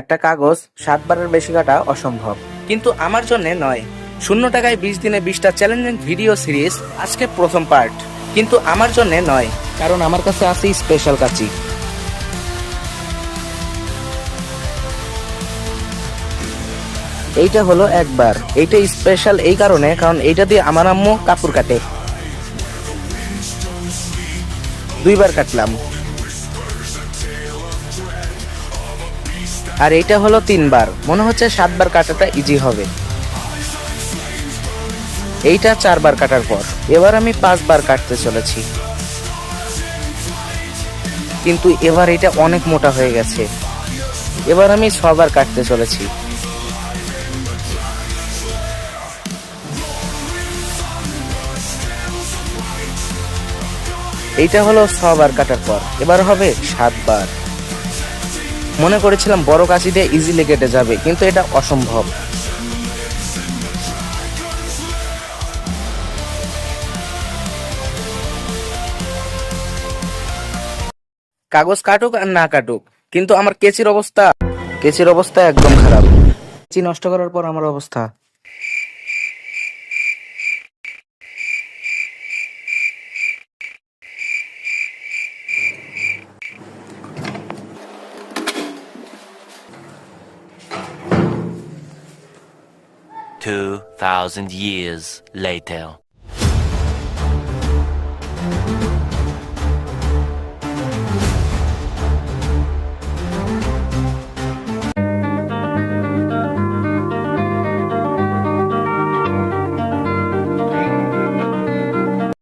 একটা কাগজ সাতবারের বেশি কাটা অসম্ভব। কিন্তু আমার জন্য নয়। শূন্য টাকায় বিশ দিনে বিশটা চ্যালেঞ্জিং ভিডিও সিরিজ আজকে প্রথম পার্ট। কিন্তু আমার জন্য নয়। কারণ আমার কাছে আছে স্পেশাল কাচি। এইটা হলো একবার। এইটা স্পেশাল এই কারণে, কারণ এইটা দিয়ে আমার আম্মু কাপড় কাটে। দুইবার কাটলাম। আর এইটা হলো তিনবার। মনে হচ্ছে সাতবার কাটাটা ইজি হবে। এইটা চারবার কাটার পর। এবার আমি পাঁচবার কাটতে চলেছি। কিন্তু এবার এটা অনেক মোটা হয়ে গেছে। এবার আমি ছবার কাটতে চলেছি। এইটা হলো ছবার কাটার পর। এবার হবে সাতবার। মনে করেছিলাম বড় কাশি দিয়ে ইজিলি কেটে যাবে, কিন্তু এটা অসম্ভব। কাগজ কাটুক আর না কাটুক, কিন্তু আমার কেচির অবস্থা কেচির অবস্থা একদম খারাপ। কেচি নষ্ট করার পর আমার অবস্থা। 2,000 years later.